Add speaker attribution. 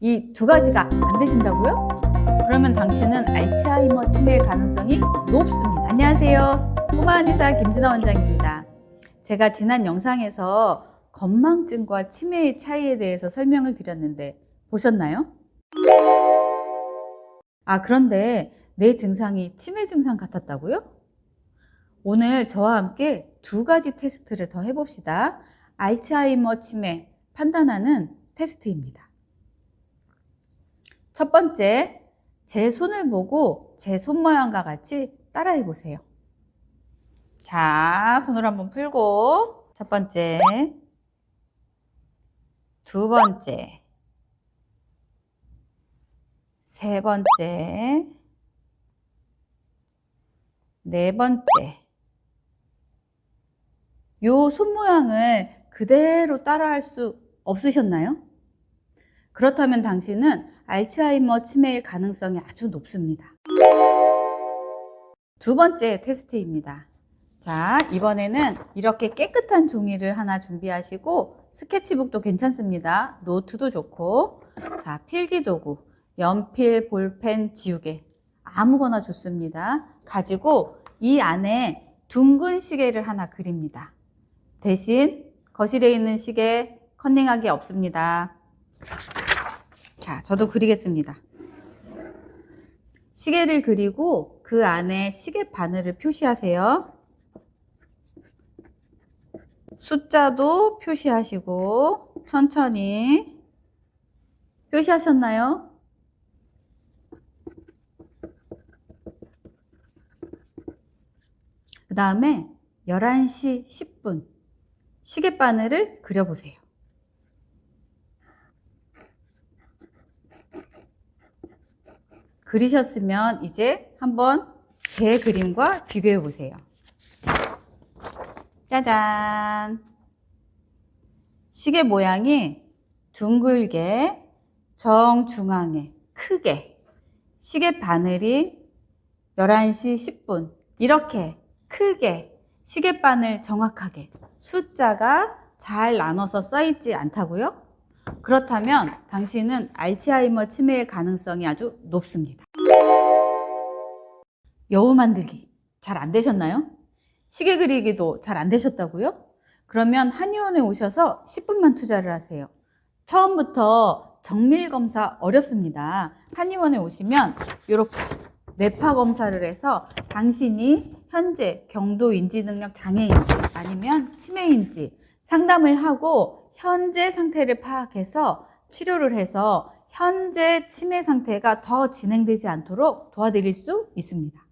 Speaker 1: 이 두 가지가 안 되신다고요? 그러면 당신은 알츠하이머 치매일 가능성이 높습니다. 안녕하세요. 꼬마 한의사 김진아 원장입니다. 제가 지난 영상에서 건망증과 치매의 차이에 대해서 설명을 드렸는데 보셨나요? 아, 그런데 내 증상이 치매 증상 같았다고요? 오늘 저와 함께 두 가지 테스트를 더 해봅시다. 알츠하이머 치매 판단하는 테스트입니다. 첫 번째, 제 손을 보고 제 손 모양과 같이 따라해 보세요. 자, 손을 한번 풀고 첫 번째, 두 번째, 세 번째, 네 번째. 요손 모양을 그대로 따라할 수 없으셨나요? 그렇다면 당신은 알츠하이머 치매일 가능성이 아주 높습니다. 두 번째 테스트입니다. 자, 이번에는 이렇게 깨끗한 종이를 하나 준비하시고 스케치북도 괜찮습니다. 노트도 좋고 자, 필기도구, 연필, 볼펜, 지우개 아무거나 좋습니다. 가지고 이 안에 둥근 시계를 하나 그립니다. 대신 거실에 있는 시계 컨닝하기 없습니다. 자, 저도 그리겠습니다. 시계를 그리고 그 안에 시계 바늘을 표시하세요. 숫자도 표시하시고 천천히 표시하셨나요? 그 다음에 11시 10분 시계바늘을 그려보세요. 그리셨으면 이제 한번 제 그림과 비교해 보세요. 짜잔! 시계 모양이 둥글게 정중앙에 크게 시계 바늘이 11시 10분 이렇게 크게 시계 바늘 정확하게 숫자가 잘 나눠서 써있지 않다고요? 그렇다면 당신은 알츠하이머 치매의 가능성이 아주 높습니다. 여우 만들기 잘 안 되셨나요? 시계 그리기도 잘 안 되셨다고요? 그러면 한의원에 오셔서 10분만 투자를 하세요. 처음부터 정밀 검사 어렵습니다. 한의원에 오시면 이렇게 뇌파 검사를 해서 당신이 현재 경도 인지 능력 장애인지 아니면 치매인지 상담을 하고 현재 상태를 파악해서 치료를 해서 현재 치매 상태가 더 진행되지 않도록 도와드릴 수 있습니다.